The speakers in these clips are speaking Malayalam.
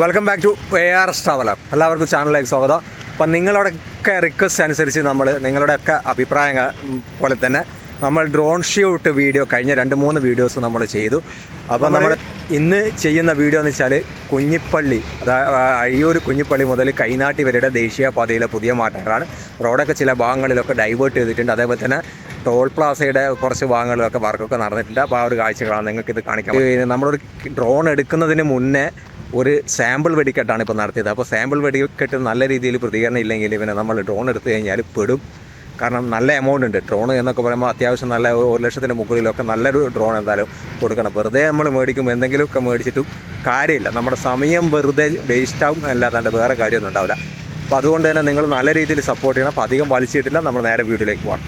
Welcome back to A R S traveller എല്ലാവർക്കും ചാനലിലേക്ക് സ്വാഗതം. അപ്പം നിങ്ങളുടെയൊക്കെ റിക്വസ്റ്റ് അനുസരിച്ച് നമ്മൾ നിങ്ങളുടെയൊക്കെ അഭിപ്രായങ്ങൾ പോലെ തന്നെ നമ്മൾ ഡ്രോൺ ഷൂട്ട് വീഡിയോ കഴിഞ്ഞ രണ്ട് മൂന്ന് വീഡിയോസ് നമ്മൾ ചെയ്തു. അപ്പോൾ നമ്മൾ ഇന്ന് ചെയ്യുന്ന വീഡിയോ എന്ന് വെച്ചാൽ കുഞ്ഞിപ്പള്ളി അതായത് അഴിയൂർ കുഞ്ഞിപ്പള്ളി മുതൽ കൈനാട്ടി വരെയുടെ ദേശീയപാതയിലെ പുതിയ മാറ്റങ്ങളാണ്. റോഡൊക്കെ ചില ഭാഗങ്ങളിലൊക്കെ ഡൈവേർട്ട് ചെയ്തിട്ടുണ്ട്. അതേപോലെ തന്നെ ടോൾ പ്ലാസയുടെ കുറച്ച് ഭാഗങ്ങളിലൊക്കെ വർക്കൊക്കെ നടന്നിട്ടുണ്ട്. അപ്പോൾ ആ ഒരു കാഴ്ചകളാണ് നിങ്ങൾക്ക് ഇത് കാണിക്കാം നമ്മളൊരു ഡ്രോൺ എടുക്കുന്നതിന് മുന്നേ ഒരു സാമ്പിൾ വെടിക്കെട്ടാണ് ഇപ്പോൾ നടത്തിയത്. അപ്പോൾ സാമ്പിൾ വെടിക്കെട്ട് നല്ല രീതിയിൽ പ്രതികരണം ഇല്ലെങ്കിൽ പിന്നെ നമ്മൾ ഡ്രോൺ എടുത്തു കഴിഞ്ഞാൽ പെടും. കാരണം നല്ല എമൗണ്ട് ഉണ്ട്. ഡ്രോൺ എന്നൊക്കെ പറയുമ്പോൾ അത്യാവശ്യം നല്ല ഒരു ലക്ഷത്തിന് മുകളിലൊക്കെ നല്ലൊരു ഡ്രോൺ എന്തായാലും കൊടുക്കണം. വെറുതെ നമ്മൾ മേടിക്കുമ്പോൾ എന്തെങ്കിലുമൊക്കെ മേടിച്ചിട്ടും കാര്യമില്ല. നമ്മുടെ സമയം വെറുതെ വേസ്റ്റാവും അല്ലാതെ വേറെ കാര്യമൊന്നും ഉണ്ടാവില്ല. അപ്പോൾ അതുകൊണ്ട് തന്നെ നിങ്ങൾ നല്ല രീതിയിൽ സപ്പോർട്ട് ചെയ്യണം. അപ്പോൾ അധികം വലിച്ചിട്ടില്ല. നമ്മൾ നേരെ വീട്ടിലേക്ക് പോകണം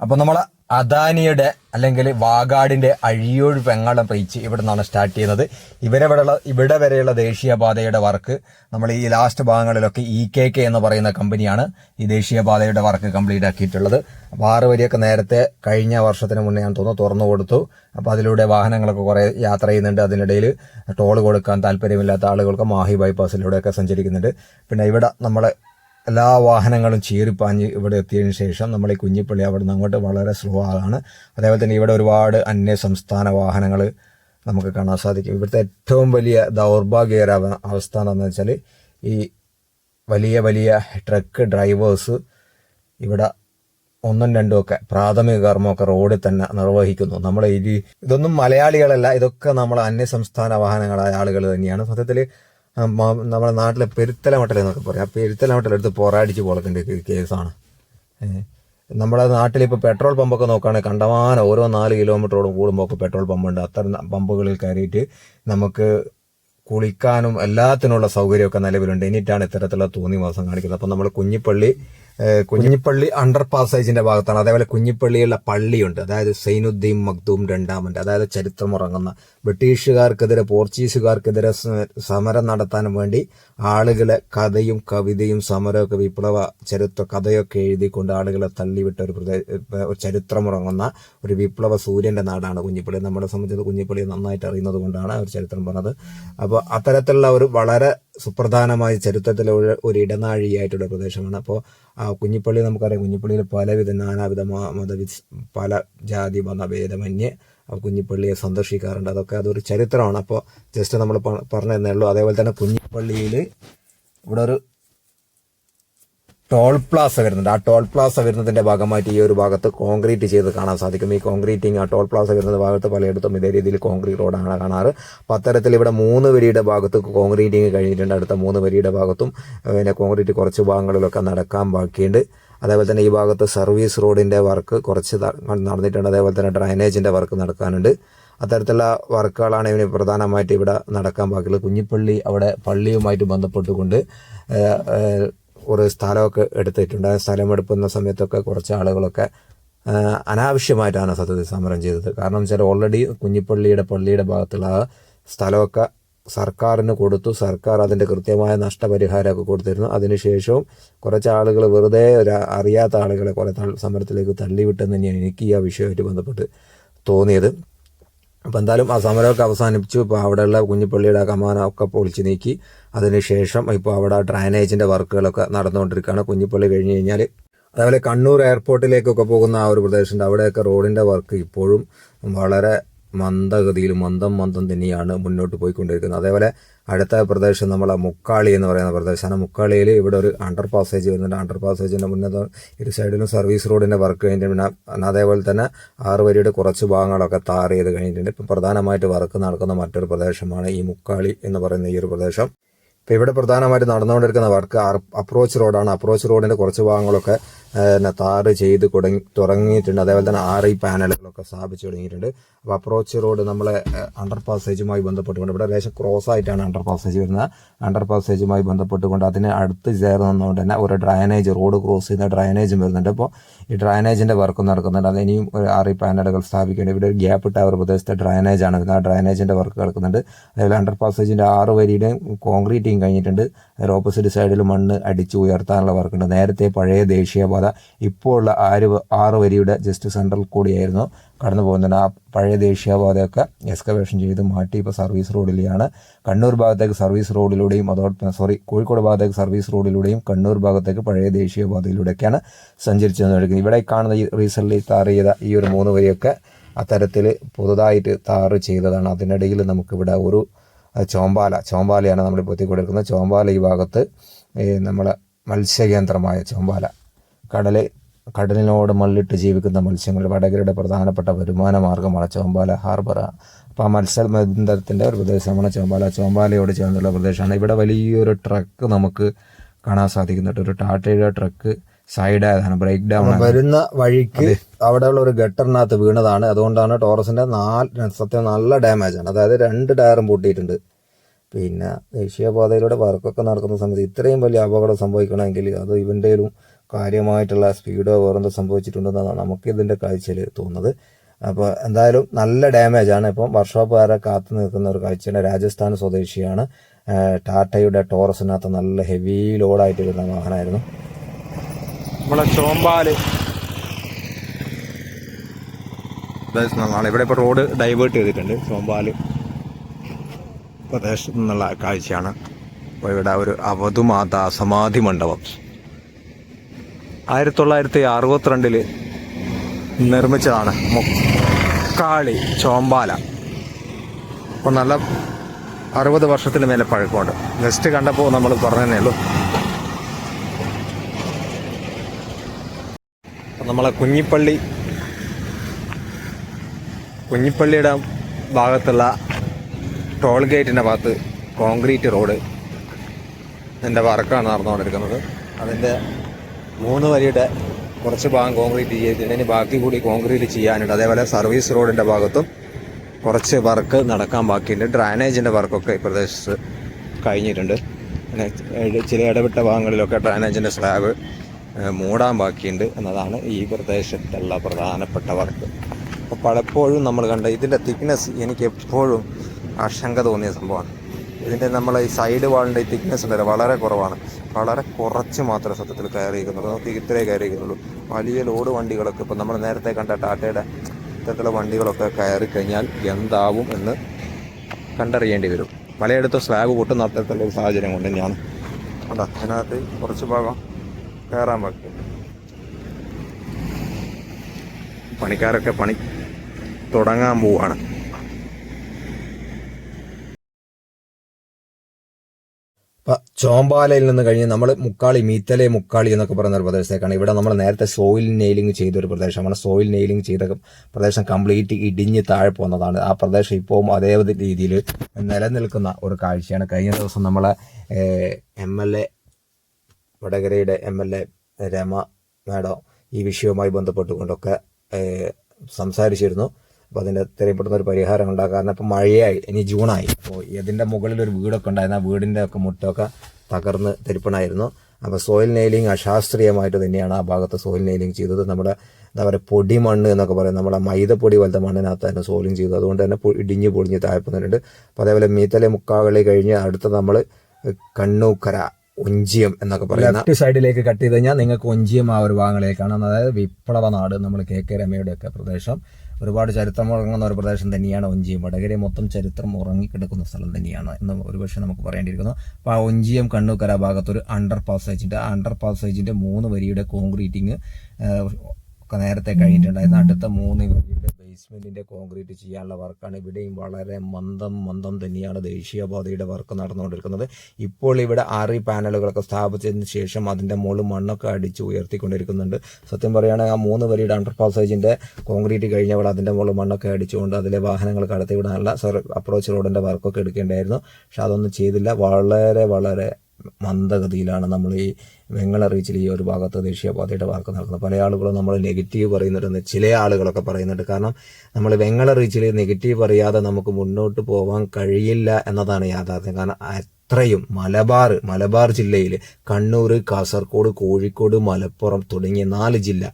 അപ്പോൾ നമ്മളെ അദാനിയുടെ അല്ലെങ്കിൽ വാഗാടിന്റെ അഴിയോഴ് പെങ്ങളം റീച്ച് ഇവിടെ നിന്നാണ് സ്റ്റാർട്ട് ചെയ്യുന്നത്. ഇവരെ വരെയുള്ള ഇവിടെ വരെയുള്ള ദേശീയപാതയുടെ വർക്ക് നമ്മൾ ഈ ലാസ്റ്റ് ഭാഗങ്ങളിലൊക്കെ ഇ കെ കെ എന്ന് പറയുന്ന കമ്പനിയാണ് ഈ ദേശീയപാതയുടെ വർക്ക് കംപ്ലീറ്റ് ആക്കിയിട്ടുള്ളത്. അപ്പോൾ ആറ് വരിയൊക്കെ നേരത്തെ കഴിഞ്ഞ വർഷത്തിന് മുന്നേ ഞാൻ തോന്നുന്നു തുറന്നു കൊടുത്തു. അപ്പോൾ അതിലൂടെ വാഹനങ്ങളൊക്കെ കുറേ യാത്ര ചെയ്യുന്നുണ്ട്. അതിനിടയിൽ ടോൾ കൊടുക്കാൻ താല്പര്യമില്ലാത്ത ആളുകൾക്ക് മാഹി ബൈപ്പാസിലൂടെയൊക്കെ സഞ്ചരിക്കുന്നുണ്ട്. പിന്നെ ഇവിടെ നമ്മളെ എല്ലാ വാഹനങ്ങളും ചീറിപ്പാഞ്ഞ് ഇവിടെ എത്തിയതിനു ശേഷം നമ്മൾ ഈ കുഞ്ഞിപ്പള്ളി അവിടെ നിന്ന് അങ്ങോട്ട് വളരെ സ്ലോ ആണ്. അതേപോലെ തന്നെ ഇവിടെ ഒരുപാട് അന്യ സംസ്ഥാന വാഹനങ്ങൾ നമുക്ക് കാണാൻ സാധിക്കും. ഇവിടുത്തെ ഏറ്റവും വലിയ ദൗർഭാഗ്യകര അവസ്ഥ എന്താണെന്ന് വെച്ചാൽ ഈ വലിയ വലിയ ട്രക്ക് ഡ്രൈവേഴ്സ് ഇവിടെ ഒന്നും രണ്ടും ഒക്കെ പ്രാഥമിക കർമ്മമൊക്കെ റോഡിൽ തന്നെ നിർവഹിക്കുന്നു. നമ്മൾ ഈ ഇതൊന്നും മലയാളികളല്ല ഇതൊക്കെ നമ്മൾ അന്യ സംസ്ഥാന വാഹനങ്ങളായ ആളുകൾ തന്നെയാണ്. സത്യത്തിൽ നമ്മുടെ നാട്ടിലെ പെരുത്തല മട്ടൽ എന്നൊക്കെ പറയാം. പെരുത്തല മട്ടലെടുത്ത് പോരാടിച്ച് പോളക്കേണ്ട കേസാണ്. നമ്മുടെ നാട്ടിൽ ഇപ്പോൾ പെട്രോൾ പമ്പൊക്കെ നോക്കുകയാണെങ്കിൽ കണ്ടമാനം ഓരോ നാല് കിലോമീറ്ററോടും കൂടുമ്പോൾ ഒക്കെ പെട്രോൾ പമ്പുണ്ട്. അത്ര പമ്പുകളിൽ കയറിയിട്ട് നമുക്ക് കുളിക്കാനും എല്ലാത്തിനുള്ള സൗകര്യമൊക്കെ നിലവിലുണ്ട്. എന്നിട്ടാണ് ഇത്തരത്തിലുള്ള തോന്നി മാസം കാണിക്കുന്നത്. അപ്പം നമ്മൾ കുഞ്ഞിപ്പള്ളി കുഞ്ഞിപ്പള്ളി അണ്ടർ പാസേജിന്റെ ഭാഗത്താണ്. അതേപോലെ കുഞ്ഞിപ്പള്ളിയുള്ള പള്ളിയുണ്ട്. അതായത് സൈനുദ്ദീൻ മഖ്ദൂം രണ്ടാമന്റെ അതായത് ചരിത്രമുറങ്ങുന്ന ബ്രിട്ടീഷുകാർക്കെതിരെ പോർച്ചുഗീസുകാർക്കെതിരെ സമരം നടത്താൻ വേണ്ടി ആളുകളെ കഥയും കവിതയും സമരമൊക്കെ വിപ്ലവ ചരിത്ര കഥയൊക്കെ എഴുതിക്കൊണ്ട് ആളുകളെ തള്ളിവിട്ട ഒരു പ്രദേശ ചരിത്രമുറങ്ങുന്ന ഒരു വിപ്ലവ സൂര്യന്റെ നാടാണ് കുഞ്ഞിപ്പള്ളി. നമ്മളെ സംബന്ധിച്ച് കുഞ്ഞിപ്പള്ളി നന്നായിട്ട് അറിയുന്നത് കൊണ്ടാണ് ഒരു ചരിത്രം പറഞ്ഞത്. അപ്പോൾ അത്തരത്തിലുള്ള ഒരു വളരെ സുപ്രധാനമായ ചരിത്രത്തിലെ ഒരു ഇടനാഴിയായിട്ടുള്ള പ്രദേശമാണ്. അപ്പോൾ കുഞ്ഞിപ്പള്ളി നമുക്കറിയാം. കുഞ്ഞിപ്പള്ളിയിൽ പലവിധ നാനാവിധ മതവിധ പല ജാതി മതഭേദമന്യേ കുഞ്ഞിപ്പള്ളിയെ സന്ദർശിക്കാറുണ്ട്. അതൊക്കെ അതൊരു ചരിത്രമാണ്. അപ്പോൾ ജസ്റ്റ് നമ്മൾ പറഞ്ഞു തന്നേ ഉള്ളൂ. അതേപോലെ തന്നെ കുഞ്ഞിപ്പള്ളിയിൽ ഇവിടെ ഒരു ടോൾ പ്ലാസ വരുന്നുണ്ട്. ആ ടോൾ പ്ലാസ വരുന്നതിന്റെ ഭാഗമായിട്ട് ഈ ഒരു ഭാഗത്ത് കോൺക്രീറ്റ് ചെയ്ത് കാണാൻ സാധിക്കും. ഈ കോൺക്രീറ്റിംഗ് ആ ടോൾ പ്ലാസ വരുന്ന ഭാഗത്ത് പലയിടത്തും ഇതേ രീതിയിൽ കോൺക്രീറ്റ് റോഡാണ് കാണാറ്. അപ്പം അത്തരത്തിൽ ഇവിടെ മൂന്ന് വരിയുടെ ഭാഗത്ത് കോൺക്രീറ്റിംഗ് കഴിഞ്ഞിട്ടുണ്ട്. അടുത്ത മൂന്ന് വരിയുടെ ഭാഗത്തും പിന്നെ കോൺക്രീറ്റ് കുറച്ച് ഭാഗങ്ങളിലൊക്കെ നടക്കാൻ ബാക്കിയുണ്ട്. അതേപോലെ തന്നെ ഈ ഭാഗത്ത് സർവീസ് റോഡിന്റെ വർക്ക് കുറച്ച് നടന്നിട്ടുണ്ട്. അതേപോലെ തന്നെ ഡ്രൈനേജിന്റെ വർക്ക് നടക്കാനുണ്ട്. അത്തരത്തിലുള്ള വർക്കുകളാണ് ഇവന് പ്രധാനമായിട്ട് ഇവിടെ നടക്കാൻ ബാക്കിയുള്ളത്. കുഞ്ഞിപ്പള്ളി അവിടെ പള്ളിയുമായിട്ട് ബന്ധപ്പെട്ടുകൊണ്ട് ഒരു സ്ഥലമൊക്കെ എടുത്തിട്ടുണ്ട്. ആ സ്ഥലം എടുക്കുന്ന സമയത്തൊക്കെ കുറച്ച് ആളുകളൊക്കെ അനാവശ്യമായിട്ടാണ് സത്യത്തിൽ സമരം ചെയ്തത്. കാരണം വെച്ചാൽ ഓൾറെഡി കുഞ്ഞിപ്പള്ളിയുടെ പള്ളിയുടെ ഭാഗത്തുള്ള ആ സ്ഥലമൊക്കെ സർക്കാരിന് കൊടുത്തു. സർക്കാർ അതിന്റെ കൃത്യമായ നഷ്ടപരിഹാരമൊക്കെ കൊടുത്തിരുന്നു. അതിനുശേഷവും കുറച്ച് ആളുകൾ വെറുതെ ഒരു അറിയാത്ത ആളുകളെ കുറെ സമരത്തിലേക്ക് തള്ളിവിട്ടെന്ന് തന്നെയാണ് എനിക്ക് ആ വിഷയമായിട്ട് ബന്ധപ്പെട്ട് തോന്നിയത്. അപ്പോൾ എന്തായാലും ആ സമരമൊക്കെ അവസാനിപ്പിച്ചു. ഇപ്പോൾ അവിടെയുള്ള കുഞ്ഞിപ്പള്ളിയുടെ കമാന കമാനമൊക്കെ പൊളിച്ചു നീക്കി. അതിനുശേഷം ഇപ്പോൾ അവിടെ ഡ്രൈനേജിന്റെ വർക്കുകളൊക്കെ നടന്നുകൊണ്ടിരിക്കുകയാണ്. കുഞ്ഞിപ്പള്ളി കഴിഞ്ഞ് കഴിഞ്ഞാൽ അതേപോലെ കണ്ണൂർ എയർപോർട്ടിലേക്കൊക്കെ പോകുന്ന ആ ഒരു പ്രദേശമുണ്ട്. അവിടെയൊക്കെ റോഡിന്റെ വർക്ക് ഇപ്പോഴും വളരെ മന്ദഗതിയിൽ മന്ദം മന്ദം തന്നെയാണ് മുന്നോട്ട് പോയിക്കൊണ്ടിരിക്കുന്നത്. അതേപോലെ അടുത്ത പ്രദേശം നമ്മളെ മുക്കാളി എന്ന് പറയുന്ന പ്രദേശമാണ് മുക്കാളിയിൽ ഇവിടെ ഒരു അണ്ടർ പാസേജ് വരുന്നുണ്ട്. അണ്ടർ പാസേജിന്റെ മുന്നേ ഇരു സൈഡിലും സർവീസ് റോഡിന്റെ വർക്ക് കഴിഞ്ഞിട്ടുണ്ട് പിന്നെ അതേപോലെ തന്നെ ആറ് വരിയുടെ കുറച്ച് ഭാഗങ്ങളൊക്കെ താർ ചെയ്ത് കഴിഞ്ഞിട്ടുണ്ട്. ഇപ്പം പ്രധാനമായിട്ട് വർക്ക് നടക്കുന്ന മറ്റൊരു പ്രദേശമാണ് ഈ മുക്കാളി എന്ന് പറയുന്ന ഈ ഒരു പ്രദേശം. ഇപ്പം ഇവിടെ പ്രധാനമായിട്ട് നടന്നുകൊണ്ടിരിക്കുന്ന വർക്ക് അപ്രോച്ച് റോഡാണ് അപ്രോച്ച് റോഡിന്റെ കുറച്ച് ഭാഗങ്ങളൊക്കെ പിന്നെ താറ് ചെയ്ത് തുടങ്ങി തുടങ്ങിയിട്ടുണ്ട്. അതേപോലെ തന്നെ ആർ ഐ പാനലുകളൊക്കെ സ്ഥാപിച്ചു തുടങ്ങിയിട്ടുണ്ട്. അപ്പോൾ അപ്രോച്ച് റോഡ് നമ്മളെ അണ്ടർ പാസേജുമായി ബന്ധപ്പെട്ടുകൊണ്ട് ഇവിടെ ലേശം ക്രോസ് ആയിട്ടാണ് അണ്ടർ പാസേജ് വരുന്നത്. അണ്ടർ പാസേജുമായി ബന്ധപ്പെട്ടുകൊണ്ട് അതിന് അടുത്ത് ചേർന്ന് തന്നെ ഒരു ഡ്രൈനേജ് റോഡ് ക്രോസ് ചെയ്യുന്ന ഡ്രൈനേജും വരുന്നുണ്ട്. അപ്പോൾ ഈ ഡ്രൈനേജിന്റെ വർക്ക് നടക്കുന്നുണ്ട്. അത് ഇനിയും ഒരു ആർ ഐ പാനലുകൾ സ്ഥാപിക്കേണ്ടി ഇവിടെ ഒരു ഗ്യാപ്പ് ഇട്ട ഒരു പ്രദേശത്തെ ഡ്രൈനേജാണ് വരുന്നത് ആ ഡ്രൈനേജിന്റെ വർക്ക് നടക്കുന്നുണ്ട്. അതേപോലെ അണ്ടർ പാസേജിന്റെ ആറ് വരിയുടെയും കോൺക്രീറ്റിങ് കഴിഞ്ഞിട്ടുണ്ട്. അതിൽ ഓപ്പോസിറ്റ് സൈഡിൽ മണ്ണ് അടിച്ച് ഉയർത്താനുള്ള വർക്കുണ്ട് നേരത്തെ പഴയ ദേശീയപാത പാത ഇപ്പോൾ ഉള്ള ആറ് ആറ് വരിയുടെ ജസ്റ്റ് സെൻട്രൽ കൂടിയായിരുന്നു കടന്നു പോകുന്നത്. ആ പഴയ ദേശീയപാതയൊക്കെ എക്സ്കവേഷൻ ചെയ്ത് മാറ്റി ഇപ്പോൾ സർവീസ് റോഡിലെയാണ് കണ്ണൂർ ഭാഗത്തേക്ക് സർവീസ് റോഡിലൂടെയും അതോടൊപ്പം സോറി കോഴിക്കോട് ഭാഗത്തേക്ക് സർവീസ് റോഡിലൂടെയും കണ്ണൂർ ഭാഗത്തേക്ക് പഴയ ദേശീയപാതയിലൂടെയൊക്കെയാണ് സഞ്ചരിച്ചു വന്നിരിക്കുന്നത് ഇവിടെ കാണുന്ന ഈ റീസെന്റ്ലി താർ ചെയ്ത ഈ ഒരു മൂന്ന് വരിയൊക്കെ അത്തരത്തിൽ പുതുതായിട്ട് താറ് ചെയ്തതാണ്. അതിനിടയിൽ നമുക്കിവിടെ ഒരു ചോമ്പാല ചോമ്പാലയാണ് നമ്മൾ പൊത്തിക്കൊടുക്കുന്നത് ചോമ്പാല ഈ ഭാഗത്ത് നമ്മളെ മത്സ്യകേന്ദ്രമായ ചോമ്പാല. കടൽ കടലിനോട് മള്ളിട്ട് ജീവിക്കുന്ന മത്സ്യങ്ങൾ വടകരയുടെ പ്രധാനപ്പെട്ട വരുമാന മാർഗമാണ് ചോമ്പാല ഹാർബർ. അപ്പോൾ ആ മത്സ്യബന്ധനത്തിന്റെ ഒരു പ്രദേശമാണ് ചോമ്പാല. ചോമ്പാലയോട് ചേർന്നുള്ള പ്രദേശമാണ്. ഇവിടെ വലിയൊരു ട്രക്ക് നമുക്ക് കാണാൻ സാധിക്കുന്നുണ്ട്. ഒരു ടാറ്റയുടെ ട്രക്ക് സൈഡ് ആയതാണ് ബ്രേക്ക് ഡൗൺ വരുന്ന വഴിക്ക് അവിടെയുള്ള ഒരു ഗട്ടറിനകത്ത് വീണതാണ്. അതുകൊണ്ടാണ് ടോറസിന്റെ നാല് സത്യം നല്ല ഡാമേജ് ആണ്. അതായത് രണ്ട് ടയറും പൊട്ടിയിട്ടുണ്ട്. പിന്നെ ദേശീയപാതയിലൂടെ വർക്കൊക്കെ നടക്കുന്ന സമയത്ത് ഇത്രയും വലിയ അപകടം സംഭവിക്കണമെങ്കിൽ അത് ഇവന്റെയിലും കാര്യമായിട്ടുള്ള സ്പീഡോ വേറെന്തോ സംഭവിച്ചിട്ടുണ്ടെന്നാണ് നമുക്ക് ഇതിന്റെ കാഴ്ചയിൽ തോന്നുന്നത്. അപ്പോൾ എന്തായാലും നല്ല ഡാമേജ് ആണ്. ഇപ്പം വർക്ക്ഷോപ്പുകാരെ കാത്തു നിൽക്കുന്ന ഒരു കാഴ്ചയാണ്. രാജസ്ഥാൻ സ്വദേശിയാണ്. ടാറ്റയുടെ ടോറസിനകത്ത് നല്ല ഹെവി ലോഡായിട്ട് വരുന്ന വാഹനമായിരുന്നു. നമ്മളെ ചോമ്പാൽ. ഇവിടെ ഇപ്പോൾ റോഡ് ഡൈവേർട്ട് ചെയ്തിട്ടുണ്ട് ചോമ്പാൽ പ്രദേശത്തു നിന്നുള്ള കാഴ്ചയാണ്. അപ്പോൾ ഇവിടെ ഒരു അവധുമാത സമാധി മണ്ഡപം. ആയിരത്തി തൊള്ളായിരത്തി അറുപത്തിരണ്ടിൽ നിർമ്മിച്ചതാണ് മുക്കാളി ചോമ്പാല. അപ്പോൾ നല്ല അറുപത് വർഷത്തിന് മേലെ പഴക്കമുണ്ട്. ജസ്റ്റ് കണ്ടപ്പോൾ നമ്മൾ പറഞ്ഞു ഉള്ളൂ. നമ്മളെ കുഞ്ഞിപ്പള്ളി കുഞ്ഞിപ്പള്ളിയുടെ ഭാഗത്തുള്ള ടോൾ ഗേറ്റിന്റെ ഭാഗത്ത് കോൺക്രീറ്റ് റോഡ് എന്റെ വർക്കാണ് നടന്നുകൊണ്ടിരിക്കുന്നത്. അതിന്റെ മൂന്ന് വരിയുടെ കുറച്ച് ഭാഗം കോൺക്രീറ്റ് ചെയ്തിട്ടുണ്ട് ഇനി ബാക്കി കൂടി കോൺക്രീറ്റ് ചെയ്യാനുണ്ട്. അതേപോലെ സർവീസ് റോഡിന്റെ ഭാഗത്തും കുറച്ച് വർക്ക് നടക്കാൻ ബാക്കിയുണ്ട്. ഡ്രൈനേജിന്റെ വർക്കൊക്കെ ഈ പ്രദേശത്ത് കഴിഞ്ഞിട്ടുണ്ട്. പിന്നെ ചില ഇടപെട്ട ഭാഗങ്ങളിലൊക്കെ ഡ്രൈനേജിന്റെ സ്ലാബ് മൂടാൻ ബാക്കിയുണ്ട് എന്നതാണ് ഈ പ്രദേശത്തുള്ള പ്രധാനപ്പെട്ട വർക്ക്. അപ്പോൾ പലപ്പോഴും നമ്മൾ കണ്ട ഇതിന്റെ തിക്നെസ് എനിക്ക് എപ്പോഴും ആശങ്ക തോന്നിയ സംഭവമാണ്. ഇതിന്റെ നമ്മൾ ഈ സൈഡ് വാളിന്റെ ഈ തിക്നെസ് ഉണ്ടല്ലോ വളരെ കുറവാണ്. വളരെ കുറച്ച് മാത്രമേ സത്യത്തിൽ കയറിയിരിക്കുന്നുള്ളൂ. നമുക്ക് ഇത്രേ കയറിയിരിക്കുന്നുള്ളൂ. വലിയ ലോഡ് വണ്ടികളൊക്കെ ഇപ്പം നമ്മൾ നേരത്തെ കണ്ട ടാറ്റയുടെ ഇത്തരത്തിലുള്ള വണ്ടികളൊക്കെ കയറി കഴിഞ്ഞാൽ എന്താവും എന്ന് കണ്ടറിയേണ്ടി വരും. പലയിടത്തും സ്ലാബ് പൊട്ടുന്ന അത്തരത്തിലുള്ള ഒരു സാഹചര്യം കൊണ്ട് കണ്ടോ? അതിനകത്ത് കുറച്ച് ഭാഗം കയറാൻ പറ്റും പണിക്കാരൊക്കെ പണി തുടങ്ങാൻ പോവാണ്. ഇപ്പം ചോമ്പാലയിൽ നിന്ന് കഴിഞ്ഞ് നമ്മൾ മുക്കാളി മീത്തലെ മുക്കാളി എന്നൊക്കെ പറയുന്ന ഒരു പ്രദേശത്തേക്കാണ്. ഇവിടെ നമ്മൾ നേരത്തെ സോയിൽ നെയിലിംഗ് ചെയ്ത ഒരു പ്രദേശമാണ്. സോയിൽ നെയിലിംഗ് ചെയ്ത പ്രദേശം കംപ്ലീറ്റ് ഇടിഞ്ഞ് താഴെ പോകുന്നതാണ്. ആ പ്രദേശം ഇപ്പോഴും അതേ രീതിയിൽ നിലനിൽക്കുന്ന ഒരു കാഴ്ചയാണ്. കഴിഞ്ഞ ദിവസം നമ്മളെ M L A വടകരയുടെ M L A Rama madam ഈ വിഷയവുമായി ബന്ധപ്പെട്ടുകൊണ്ടൊക്കെ സംസാരിച്ചിരുന്നു. അപ്പോൾ അതിന്റെ എത്രയും പെട്ടെന്ന് ഒരു പരിഹാരം ഉണ്ടാകും കാരണം ഇപ്പോൾ മഴയായി. ഇനി ജൂണായി. അപ്പോൾ ഇതിന്റെ മുകളിൽ ഒരു വീടൊക്കെ ഉണ്ടായിരുന്നു. ആ വീടിന്റെ ഒക്കെ മുട്ടൊക്കെ തകർന്ന് തെരുപ്പണായിരുന്നു അപ്പോൾ സോയിൽ നെയിലിംഗ് അശാസ്ത്രീയമായിട്ട് തന്നെയാണ് ആ ഭാഗത്ത് സോയിൽ നെയിലിംഗ് ചെയ്തത്. നമ്മുടെ എന്താ പറയുക പൊടി മണ്ണ് എന്നൊക്കെ പറയും നമ്മുടെ മൈദപ്പൊടി പോലത്തെ മണ്ണിനകത്ത് തന്നെ സോയിലിംഗ് ചെയ്തു അതുകൊണ്ട് തന്നെ ഇടിഞ്ഞു പൊളിഞ്ഞ് താഴ്പ്പുന്നുണ്ട് അപ്പോൾ അതേപോലെ മീത്തലെ മുക്കാകളി കഴിഞ്ഞ് അടുത്ത നമ്മൾ കണ്ണൂക്കര ഒഞ്ചിയം എന്നൊക്കെ പറയുന്ന ലെഫ്റ്റ് സൈഡിലേക്ക് കട്ട് ചെയ്ത് കഴിഞ്ഞാൽ നിങ്ങൾക്ക് ഒഞ്ചിയം ആ ഒരു ഭാഗങ്ങളിലേക്ക് കാണാം. അതായത് വിപ്ലവ നാട് നമ്മൾ കെ കെ രമയുടെ ഒക്കെ പ്രദേശം. ഒരുപാട് ചരിത്രം ഉറങ്ങുന്ന ഒരു പ്രദേശം തന്നെയാണ് ഒഞ്ചിയം. വടകര മൊത്തം ചരിത്രം ഉറങ്ങിക്കിടക്കുന്ന സ്ഥലം തന്നെയാണ് എന്ന് ഒരുപക്ഷെ നമുക്ക് പറയേണ്ടിയിരിക്കുന്നു അപ്പോൾ ആ ഒഞ്ചിയം കണ്ണൂക്കര ഭാഗത്ത് ഒരു അണ്ടർ പാസേജിന്റെ ആ അണ്ടർ പാസേജിന്റെ മൂന്ന് വരിയുടെ കോൺക്രീറ്റിങ് ഒക്കെ നേരത്തെ കഴിഞ്ഞിട്ടുണ്ടായിരുന്നു അടുത്ത മൂന്ന് വരിയുടെ ബേസ്മെന്റിന്റെ കോൺക്രീറ്റ് ചെയ്യാനുള്ള വർക്കാണ്. ഇവിടെയും വളരെ മന്ദം മന്ദം തന്നെയാണ് ദേശീയപാതയുടെ വർക്ക് നടന്നുകൊണ്ടിരിക്കുന്നത്. ഇപ്പോൾ ഇവിടെ ആറി പാനലുകളൊക്കെ സ്ഥാപിച്ചതിന് ശേഷം അതിന്റെ മുകളിൽ മണ്ണൊക്കെ അടിച്ച് ഉയർത്തിക്കൊണ്ടിരിക്കുന്നുണ്ട്. സത്യം പറയുകയാണെങ്കിൽ ആ മൂന്ന് വരിയുടെ അണ്ടർ പാസേജിന്റെ കോൺക്രീറ്റ് കഴിഞ്ഞപ്പോൾ അതിന്റെ മുകളിൽ മണ്ണൊക്കെ അടിച്ചുകൊണ്ട് അതിലെ വാഹനങ്ങൾ കടത്തിവിടാനുള്ള സർ അപ്രോച്ച് റോഡിന്റെ വർക്കൊക്കെ എടുക്കേണ്ടായിരുന്നു പക്ഷെ അതൊന്നും ചെയ്തില്ല. വളരെ വളരെ മന്ദഗതിയിലാണ് നമ്മൾ ഈ വെങ്ങളറിയിച്ചിൽ ഈ ഒരു ഭാഗത്ത് ദേശീയപാതയുടെ ഭാഗത്ത് നടക്കുന്നത്. പല ആളുകളും നമ്മൾ നെഗറ്റീവ് പറയുന്നുണ്ട്. ചില ആളുകളൊക്കെ പറയുന്നുണ്ട്. കാരണം നമ്മൾ വെങ്ങളറിയിച്ചിൽ നെഗറ്റീവ് പറയാതെ നമുക്ക് മുന്നോട്ട് പോകാൻ കഴിയില്ല എന്നതാണ് യാഥാർത്ഥ്യം. കാരണം അത്രയും മലബാർ മലബാർ ജില്ലയിൽ കണ്ണൂർ കാസർഗോഡ് കോഴിക്കോട് മലപ്പുറം തുടങ്ങിയ നാല് ജില്ല.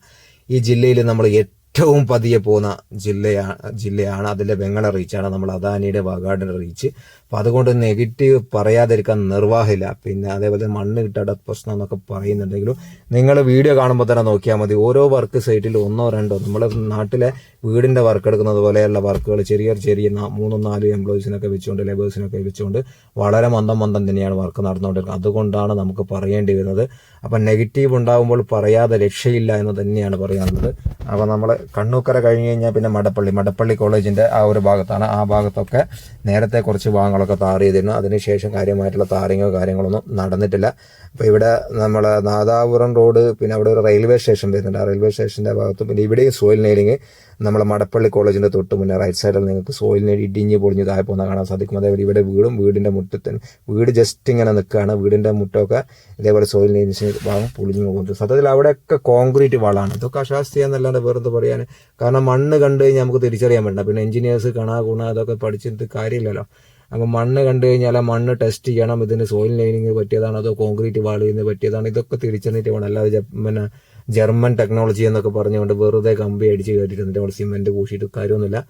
ഈ ജില്ലയിൽ നമ്മൾ ഏറ്റവും പതിയെ പോകുന്ന ജില്ലയാണ് ജില്ലയാണ് അതിലെ വെങ്ങള റീച്ചാണ് നമ്മൾ അദാനിയുടെ വാഗാടിന്റെ റീച്ച് അപ്പൊ അതുകൊണ്ട് നെഗറ്റീവ് പറയാതിരിക്കാൻ നിർവാഹമില്ല. പിന്നെ അതേപോലെ മണ്ണ് കിട്ടാത്ത പ്രശ്നം എന്നൊക്കെ പറയുന്നുണ്ടെങ്കിലും നിങ്ങൾ വീഡിയോ കാണുമ്പോൾ തന്നെ നോക്കിയാൽ മതി. ഓരോ വർക്ക് സൈറ്റിൽ ഒന്നോ രണ്ടോ നമ്മുടെ നാട്ടിലെ വീടിന്റെ വർക്ക് എടുക്കുന്നത് പോലെയുള്ള വർക്കുകൾ ചെറിയ ചെറിയ മൂന്നോ നാലും എംപ്ലോയീസിനൊക്കെ വെച്ചുകൊണ്ട് ലേബേഴ്സിനൊക്കെ വെച്ചുകൊണ്ട് വളരെ മന്ദം മന്ദം തന്നെയാണ് വർക്ക് നടന്നുകൊണ്ടിരിക്കുന്നത്. അതുകൊണ്ടാണ് നമുക്ക് പറയേണ്ടി വരുന്നത്. അപ്പം നെഗറ്റീവ് ഉണ്ടാകുമ്പോൾ പറയാതെ രക്ഷയില്ല എന്ന് തന്നെയാണ് പറയാനുള്ളത്. അപ്പോൾ നമ്മൾ കണ്ണൂക്കര കഴിഞ്ഞ് കഴിഞ്ഞാൽ പിന്നെ മടപ്പള്ളി മടപ്പള്ളി കോളേജിന്റെ ആ ഒരു ഭാഗത്താണ്. ആ ഭാഗത്തൊക്കെ നേരത്തെ കുറച്ച് ഭാഗങ്ങളൊക്കെ താർ ചെയ്തിരുന്നു അതിനുശേഷം കാര്യമായിട്ടുള്ള താറിങ്ങോ കാര്യങ്ങളൊന്നും നടന്നിട്ടില്ല. അപ്പോൾ ഇവിടെ നമ്മൾ നാദാപുരം റോഡ് പിന്നെ അവിടെ ഒരു റെയിൽവേ സ്റ്റേഷൻ വരുന്നുണ്ട്. ആ റെയിൽവേ സ്റ്റേഷന്റെ ഭാഗത്ത് പിന്നെ ഇവിടെയും സോയിൽ നെയിലിങ് നമ്മൾ മടപ്പള്ളി കോളേജിന്റെ തൊട്ട് മുന്നേ റൈറ്റ് സൈഡിൽ നിങ്ങൾക്ക് സോയിൽ നെയിൽ ഇടിഞ്ഞ് പൊളിഞ്ഞ് താഴെ പോകുന്ന കാണാൻ സാധിക്കും. അതേപോലെ ഇവിടെ വീടും വീടിന്റെ മുറ്റത്തിന് വീട് ജസ്റ്റ് ഇങ്ങനെ നിൽക്കുകയാണ്. വീടിന്റെ മുറ്റമൊക്കെ ഇതേപോലെ സോയിൽ നെയിൽസ് ഭാഗം പൊളിഞ്ഞു പോകുന്നത് സത്യത്തിൽ അവിടെയൊക്കെ കോൺക്രീറ്റ് വളമാണ് ഇതൊക്കെ അശാസ്ത്രീയെന്നല്ലാണ്ട് വെറുതെ പറയാൻ? കാരണം മണ്ണ് കണ്ടു കഴിഞ്ഞാൽ നമുക്ക് തിരിച്ചറിയാൻ പറ്റില്ല. പിന്നെ എഞ്ചിനീയേഴ്സ് കണാ ഗുണ അതൊക്കെ പഠിച്ചിട്ട് കാര്യമില്ലല്ലോ. അപ്പം മണ്ണ് കണ്ടു കഴിഞ്ഞാൽ ആ മണ്ണ് ടെസ്റ്റ് ചെയ്യണം. ഇതിന് സോയിൽ ലൈനിങ് പറ്റിയതാണ് അതോ കോൺക്രീറ്റ് വാളിന് പറ്റിയതാണ്. ഇതൊക്കെ തിരിച്ചറിഞ്ഞിട്ട് വേണം. അല്ലാതെ പിന്നെ ജർമ്മൻ ടെക്നോളജി എന്നൊക്കെ പറഞ്ഞുകൊണ്ട് വെറുതെ കമ്പി അടിച്ച് കയറ്റിട്ട് നമ്മൾ സിമെന്റ് പൂശിയിട്ട് കാര്യമൊന്നുമില്ല.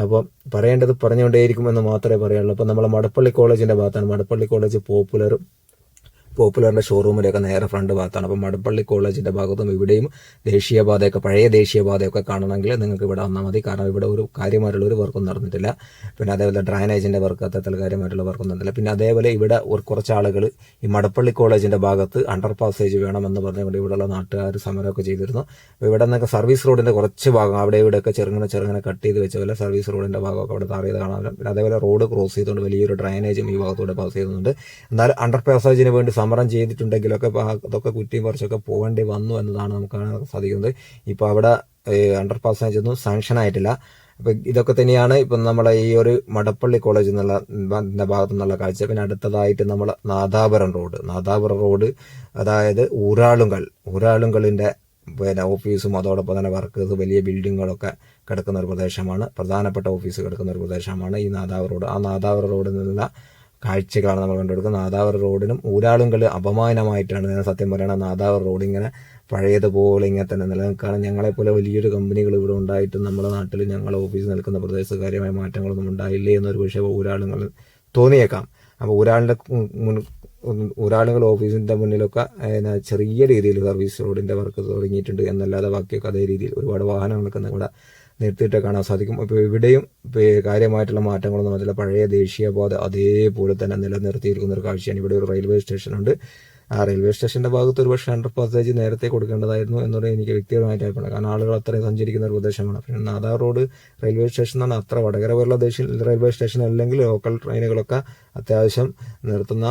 അപ്പം പറയേണ്ടത് പറഞ്ഞുകൊണ്ടേയിരിക്കും എന്ന് മാത്രമേ പറയാനുള്ളൂ. അപ്പം നമ്മളെ മടപ്പള്ളി കോളേജിന്റെ ഭാഗത്താണ്. മടപ്പള്ളി കോളേജ് പോപ്പുലർ പോപ്പുലറിന്റെ ഷോറൂമിലൊക്കെ നേരെ ഫ്രണ്ട് ഭാഗത്താണ്. അപ്പം മടപ്പള്ളി കോളേജിന്റെ ഭാഗത്തും ഇവിടെയും ദേശീയപാതയൊക്കെ പഴയ ദേശീയപാതയൊക്കെ കാണണമെങ്കിൽ നിങ്ങൾക്ക് ഇവിടെ വന്നാൽ മതി. കാരണം ഇവിടെ ഒരു കാര്യമായിട്ടുള്ള ഒരു വർക്കും നടന്നിട്ടില്ല. പിന്നെ അതേപോലെ ഡ്രൈനേജിന്റെ വർക്ക് അത്തരത്തിൽ കാര്യമായിട്ടുള്ള വർക്കും നടന്നില്ല. പിന്നെ അതേപോലെ ഇവിടെ ഒരു കുറച്ച് ആളുകൾ ഈ മടപ്പള്ളി കോളേജിന്റെ ഭാഗത്ത് അണ്ടർ പാസേജ് വേണമെന്ന് പറഞ്ഞുകൊണ്ട് ഇവിടെയുള്ള നാട്ടുകാർ സമരമൊക്കെ ചെയ്തിരുന്നു. ഇവിടെ നിന്നൊക്കെ സർവീസ് റോഡിന്റെ കുറച്ച് ഭാഗം അവിടെ ഇവിടെയൊക്കെ ചെറുങ്ങനെ ചെറുങ്ങനെ കട്ട് ചെയ്ത് വെച്ച പോലെ സർവീസ് റോഡിന്റെ ഭാഗമൊക്കെ അവിടെ താറിയത് കാണാനും പിന്നെ അതേപോലെ റോഡ് ക്രോസ് ചെയ്തുകൊണ്ട് വലിയൊരു ഡ്രൈനേജും ഈ ഭാഗത്തൂടെ പാസ് ചെയ്യുന്നുണ്ട്. എന്നാൽ അണ്ടർ പാസേജിന് വേണ്ടി ചെയ്തിട്ടുണ്ടെങ്കിലൊക്കെ ഇപ്പൊ ആ- അതൊക്കെ കുറ്റിയും കുറച്ചൊക്കെ പോകേണ്ടി വന്നു എന്നതാണ് നമുക്ക് കാണാൻ സാധിക്കുന്നത്. ഇപ്പോൾ അവിടെ അണ്ടർ പാസേജ് ഒന്നും സാങ്ഷൻ ആയിട്ടില്ല. അപ്പം ഇതൊക്കെ തന്നെയാണ് ഇപ്പം നമ്മളെ ഈ ഒരു മടപ്പള്ളി കോളേജ് എന്നുള്ള ഭാഗത്തു നിന്നുള്ള കാഴ്ച. പിന്നെ അടുത്തതായിട്ട് നമ്മൾ നാദാപുരം റോഡ് നാദാപുരം റോഡ് അതായത് ഊരാളുങ്കൽ. ഊരാളുങ്കലിന്റെ പിന്നെ ഓഫീസും അതോടൊപ്പം തന്നെ വർക്കേഴ്സ് വലിയ ബിൽഡിങ്ങുകളൊക്കെ കിടക്കുന്ന ഒരു പ്രദേശമാണ്. പ്രധാനപ്പെട്ട ഓഫീസ് കിടക്കുന്ന ഒരു പ്രദേശമാണ് ഈ നാദാവർ റോഡ് ആ നാദാവർ റോഡിൽ നിന്നുള്ള കാഴ്ചകളാണ് നമ്മൾ കണ്ടുകൊടുക്കുന്നത്. നാദാവർ റോഡിനും ഊരാളുങ്കൽ അപമാനമായിട്ടാണ് ഞാൻ സത്യം പറയുന്നത് നാദാവർ റോഡ് ഇങ്ങനെ പഴയതുപോലെ ഇങ്ങനെ തന്നെ നിലനിൽക്കുകയാണ്. ഞങ്ങളെപ്പോലെ വലിയൊരു കമ്പനികൾ ഇവിടെ ഉണ്ടായിട്ടും നമ്മുടെ നാട്ടിൽ ഞങ്ങൾ ഓഫീസ് നിൽക്കുന്ന പ്രദേശത്ത് കാര്യമായ മാറ്റങ്ങളൊന്നും ഉണ്ടായില്ലേ എന്നൊരു പക്ഷേ ഊരാളുങ്ങൾ തോന്നിയേക്കാം. അപ്പോൾ ഊരാളിന്റെ മുൻ ഊരാളുകൾ ഓഫീസിന്റെ മുന്നിലൊക്കെ ചെറിയ രീതിയിൽ സർവീസ് റോഡിന്റെ വർക്ക് തുടങ്ങിയിട്ടുണ്ട് എന്നല്ലാതെ ബാക്കിയൊക്കെ അതേ രീതിയിൽ ഒരുപാട് വാഹനങ്ങളൊക്കെ ഇവിടെ നിർത്തിയിട്ട് കാണാൻ സാധിക്കും. ഇപ്പോൾ ഇവിടെയും കാര്യമായിട്ടുള്ള മാറ്റങ്ങളൊന്നും അതിലെ പഴയ ദേശീയപാത അതേപോലെ തന്നെ നിലനിർത്തിയിരിക്കുന്ന ഒരു കാഴ്ചയാണ്. ഇവിടെ ഒരു റെയിൽവേ സ്റ്റേഷൻ ഉണ്ട് ആ റെയിൽവേ സ്റ്റേഷന്റെ ഭാഗത്ത് ഒരു പക്ഷേ അണ്ടർ പാസേജ് നേരത്തെ കൊടുക്കേണ്ടതായിരുന്നു എന്നുള്ള എനിക്ക് വ്യക്തിപരമായിട്ട് അഭിപ്രായം. കാരണം ആളുകൾ അത്രയും സഞ്ചരിക്കുന്ന ഒരു പ്രദേശമാണ്. പിന്നെ നാദാർ റോഡ് റെയിൽവേ സ്റ്റേഷൻ എന്നാണ് അത്ര വടകര പോലുള്ള ദേശീയ റെയിൽവേ സ്റ്റേഷൻ അല്ലെങ്കിൽ ലോക്കൽ ട്രെയിനുകളൊക്കെ അത്യാവശ്യം നിർത്തുന്ന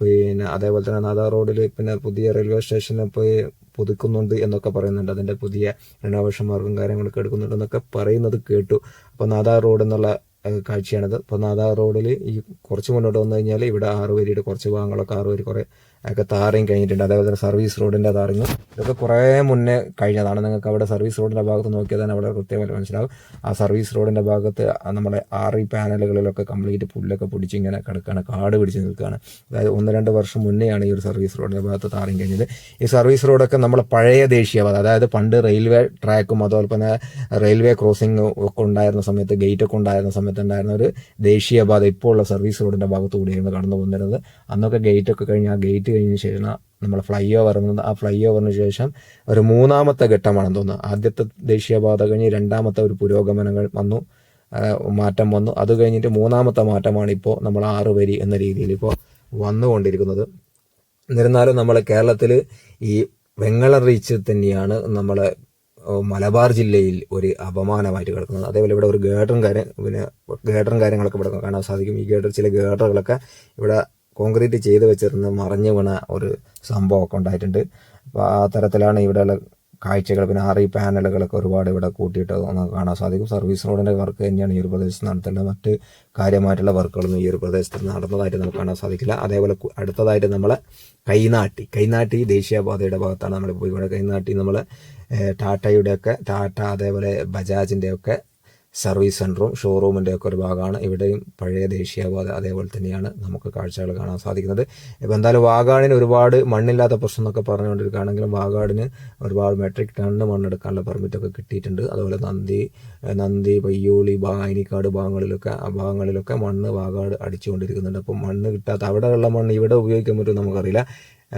പിന്നെ അതേപോലെ തന്നെ നാദാർ റോഡിൽ പിന്നെ പുതിയ റെയിൽവേ സ്റ്റേഷനിൽ പോയി പുതുക്കുന്നുണ്ട് എന്നൊക്കെ പറയുന്നുണ്ട്. അതിന്റെ പുതിയ റിനോവേഷൻ മാർഗം കാര്യങ്ങളൊക്കെ എടുക്കുന്നുണ്ട് എന്നൊക്കെ പറയുന്നത് കേട്ടു. അപ്പോൾ നാദാ റോഡ് എന്നുള്ള കാഴ്ചയാണിത്. അപ്പോൾ നാദാ റോഡിൽ ഈ കുറച്ച് മുന്നോട്ട് വന്നു കഴിഞ്ഞാൽ ഇവിടെ ആറുവരിയുടെ കുറച്ച് ഭാഗങ്ങളൊക്കെ ആറുവരി കുറേ ഒക്കെ താറയും കഴിഞ്ഞിട്ടുണ്ട്. അതേപോലെ തന്നെ സർവീസ് റോഡിന്റെ താറിങ്ങും ഇതൊക്കെ കുറേ മുന്നേ കഴിഞ്ഞതാണ്. നിങ്ങൾക്ക് അവിടെ സർവീസ് റോഡിന്റെ ഭാഗത്ത് നോക്കിയാൽ തന്നെ അവിടെ കൃത്യമായിട്ട് മനസ്സിലാവും. ആ സർവീസ് റോഡിന്റെ ഭാഗത്ത് നമ്മുടെ ആറി പാനലുകളിലൊക്കെ കംപ്ലീറ്റ് പുല്ലൊക്കെ പിടിച്ച് ഇങ്ങനെ കിടക്കുകയാണ് കാട് പിടിച്ച് നിൽക്കുകയാണ്. അതായത് ഒന്ന് രണ്ട് വർഷം മുന്നെയാണ് ഈ ഒരു സർവീസ് റോഡിന്റെ ഭാഗത്ത് താറിങ് കഴിഞ്ഞത്. ഈ സർവീസ് റോഡൊക്കെ നമ്മളെ പഴയ ദേശീയപാത അതായത് പണ്ട് റെയിൽവേ ട്രാക്കും അതുപോലെ തന്നെ റെയിൽവേ ക്രോസിംഗ് ഒക്കെ ഉണ്ടായിരുന്ന സമയത്ത് ഗേറ്റ് ഒക്കെ ഉണ്ടായിരുന്ന സമയത്ത് ഉണ്ടായിരുന്ന ഒരു ദേശീയപാത ഇപ്പോൾ ഉള്ള സർവീസ് റോഡിന്റെ ഭാഗത്ത് കൂടിയായിരുന്നു കടന്നു പോകുന്നത് അന്നൊക്കെ ഗേറ്റ് ഒക്കെ കഴിഞ്ഞ് ആ ഗേറ്റ് കഴിഞ്ഞ ശേഷം നമ്മൾ ഫ്ലൈ ഓവർ ആ ഫ്ലൈ ഓവറിന് ശേഷം ഒരു മൂന്നാമത്തെ ഘട്ടമാണെന്ന് തോന്നുന്നു. ആദ്യത്തെ ദേശീയപാത കഴിഞ്ഞ് രണ്ടാമത്തെ ഒരു പുരോഗമനങ്ങൾ വന്നു. മാറ്റം വന്നു. അത് കഴിഞ്ഞിട്ട് മൂന്നാമത്തെ മാറ്റമാണ് ഇപ്പോൾ നമ്മൾ ആറ് വരി എന്ന രീതിയിൽ ഇപ്പോൾ വന്നുകൊണ്ടിരിക്കുന്നത്. എന്നിരുന്നാലും നമ്മൾ കേരളത്തിൽ ഈ വെങ്ങള റീച്ച് തന്നെയാണ് നമ്മൾ മലബാർ ജില്ലയിൽ ഒരു അപമാനമായിട്ട് കിടക്കുന്നത്. അതേപോലെ ഇവിടെ ഒരു ഗേഡറും കാര്യം പിന്നെ ഗേഡറും കാര്യങ്ങളൊക്കെ ഇവിടെ കാണാൻ സാധിക്കും. ഈ ഗേഡർ ചില ഗേഡറുകളൊക്കെ ഇവിടെ കോൺക്രീറ്റ് ചെയ്ത് വെച്ചിരുന്ന് മറിഞ്ഞു വീണ ഒരു സംഭവമൊക്കെ ഉണ്ടായിട്ടുണ്ട്. അപ്പോൾ ആ തരത്തിലാണ് ഇവിടെയുള്ള കാഴ്ചകൾ. പിന്നെ ആറി പാനലുകളൊക്കെ ഒരുപാട് ഇവിടെ കൂട്ടിയിട്ട് നമുക്ക് കാണാൻ സാധിക്കും. സർവീസ് റോഡിന്റെ വർക്ക് തന്നെയാണ് ഈ ഒരു പ്രദേശത്ത് നടത്തേണ്ടത്. മറ്റ് കാര്യമായിട്ടുള്ള വർക്കുകളൊന്നും ഈ ഒരു പ്രദേശത്ത് നടന്നതായിട്ട് നമുക്ക് കാണാൻ സാധിക്കില്ല. അതേപോലെ അടുത്തതായിട്ട് നമ്മളെ കൈനാട്ടി. കൈനാട്ടി ദേശീയപാതയുടെ ഭാഗത്താണ് നമ്മൾ ഇവിടെ കൈനാട്ടി നമ്മൾ ടാറ്റയുടെയൊക്കെ ടാറ്റ അതേപോലെ ബജാജിന്റെ ഒക്കെ സർവീസ് സെന്ററും ഷോറൂമിന്റെ ഒക്കെ ഒരു ഭാഗമാണ്. ഇവിടെയും പഴയ ദേശീയപാത അതേപോലെ തന്നെയാണ് നമുക്ക് കാഴ്ചകൾ കാണാൻ സാധിക്കുന്നത്. ഇപ്പോൾ എന്തായാലും വാഗാടിന് ഒരുപാട് മണ്ണില്ലാത്ത പ്രശ്നം എന്നൊക്കെ പറഞ്ഞുകൊണ്ടിരിക്കുകയാണെങ്കിലും വാഗാടിന് ഒരുപാട് മെട്രിക് ടണ്ണ് മണ്ണെടുക്കാനുള്ള പെർമിറ്റൊക്കെ കിട്ടിയിട്ടുണ്ട്. അതുപോലെ നന്ദി നന്ദി പയ്യോളി ഭാ അയനിക്കാട് ഭാഗങ്ങളിലൊക്കെ ആ ഭാഗങ്ങളിലൊക്കെ മണ്ണ് വാഗാട് അടിച്ചുകൊണ്ടിരിക്കുന്നുണ്ട്. അപ്പം മണ്ണ് കിട്ടാത്ത അവിടെയുള്ള മണ്ണ് ഇവിടെ ഉപയോഗിക്കാൻ പറ്റുമോ നമുക്കറിയില്ല.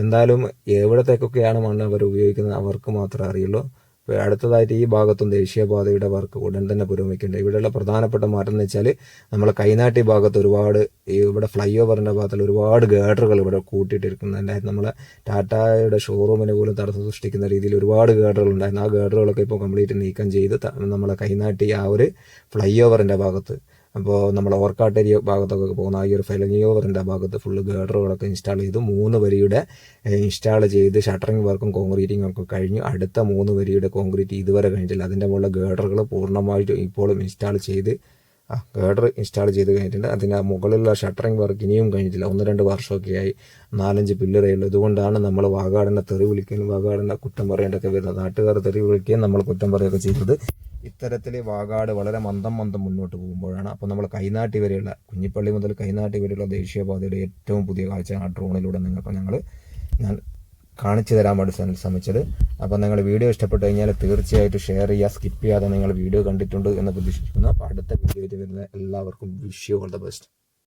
എന്തായാലും എവിടത്തേക്കൊക്കെയാണ് മണ്ണ് അവർ ഉപയോഗിക്കുന്നത് അവർക്ക് മാത്രമേ അറിയുള്ളൂ. അടുത്തതായിട്ട് ഈ ഭാഗത്തും ദേശീയപാതയുടെ വർക്ക് ഉടൻ തന്നെ പുരോഗമിക്കുന്നുണ്ട്. ഇവിടെയുള്ള പ്രധാനപ്പെട്ട മാറ്റം എന്ന് വെച്ചാൽ നമ്മൾ കൈനാട്ടി ഭാഗത്ത് ഒരുപാട് ഇവിടെ ഫ്ലൈ ഓവറിന്റെ ഭാഗത്തിൽ ഒരുപാട് ഗേഡറുകൾ ഇവിടെ കൂട്ടിയിട്ടിരിക്കുന്നുണ്ടായിരുന്നു നമ്മളെ ടാറ്റയുടെ ഷോറൂമിന് പോലും തടസ്സം സൃഷ്ടിക്കുന്ന രീതിയിൽ ഒരുപാട് ഗേഡറുകൾ ഉണ്ടായിരുന്നു. ആ ഗേഡറുകളൊക്കെ ഇപ്പോൾ കംപ്ലീറ്റ് നീക്കം ചെയ്ത് നമ്മളെ കൈനാട്ടി ആ ഒരു ഫ്ലൈ ഓവറിന്റെ ഭാഗത്ത് അപ്പോൾ നമ്മൾ ഓർക്കാട്ടേരിയ ഭാഗത്തൊക്കെ പോകുന്ന ആ ഒരു ഫെലങ്ങി ഓവറിന്റെ ഭാഗത്ത് ഫുള്ള് ഗേഡറുകളൊക്കെ ഇൻസ്റ്റാൾ ചെയ്തു. മൂന്ന് വരിയുടെ ഇൻസ്റ്റാൾ ചെയ്ത് ഷട്ടറിങ് വർക്കും കോൺക്രീറ്റിംഗ് ഒക്കെ കഴിഞ്ഞു. അടുത്ത മൂന്ന് വരിയുടെ കോൺക്രീറ്റ് ഇതുവരെ കഴിഞ്ഞിട്ടില്ല. അതിന്റെ മുകളിലെ ഗേഡറുകൾ പൂർണമായിട്ട് ഇപ്പോഴും ഇൻസ്റ്റാൾ ചെയ്ത് ആ ഗേഡർ ഇൻസ്റ്റാൾ ചെയ്ത് കഴിഞ്ഞിട്ടുണ്ട്. ആ മുകളിലുള്ള ഷട്ടറിങ് വർക്ക് ഇനിയും കഴിഞ്ഞിട്ടില്ല. ഒന്ന് രണ്ട് വർഷമൊക്കെ ആയി നാലഞ്ച് പില്ലറേ ഉള്ളൂ. ഇതുകൊണ്ടാണ് നമ്മൾ വാഗാടിനെ തെറി വിളിക്കുകയും വാഗാടിനെ കുറ്റം പറയേണ്ടൊക്കെ വരുന്നത്. നാട്ടുകാർ തെറി വിളിക്കുകയും നമ്മൾ കുറ്റം പറയുകയൊക്കെ ചെയ്തത് ഇത്തരത്തിൽ വാഗാട് വളരെ മന്ദം മന്ദം മുന്നോട്ട് പോകുമ്പോഴാണ്. അപ്പോൾ നമ്മൾ കൈനാട്ടി വരെയുള്ള കുഞ്ഞിപ്പള്ളി മുതൽ കൈനാട്ടി വരെയുള്ള ദേശീയപാതയുടെ ഏറ്റവും പുതിയ കാഴ്ച ആ ഡ്രോണിലൂടെ നിങ്ങൾക്ക് ഞങ്ങൾ ഞാൻ കാണിച്ചു തരാൻ വേണ്ടി ശ്രമ- ശ്രമിച്ചത്. അപ്പോൾ നിങ്ങൾ വീഡിയോ ഇഷ്ടപ്പെട്ട് കഴിഞ്ഞാൽ തീർച്ചയായിട്ടും ഷെയർ ചെയ്യുക സ്കിപ്പ് ചെയ്യാതെ നിങ്ങൾ വീഡിയോ കണ്ടിട്ടുണ്ട് എന്ന് പ്രതീക്ഷിക്കുന്നു. അപ്പോൾ അടുത്ത വീഡിയോയിൽ വരുന്ന എല്ലാവർക്കും വിഷ് ഓൾ ദ ബെസ്റ്റ്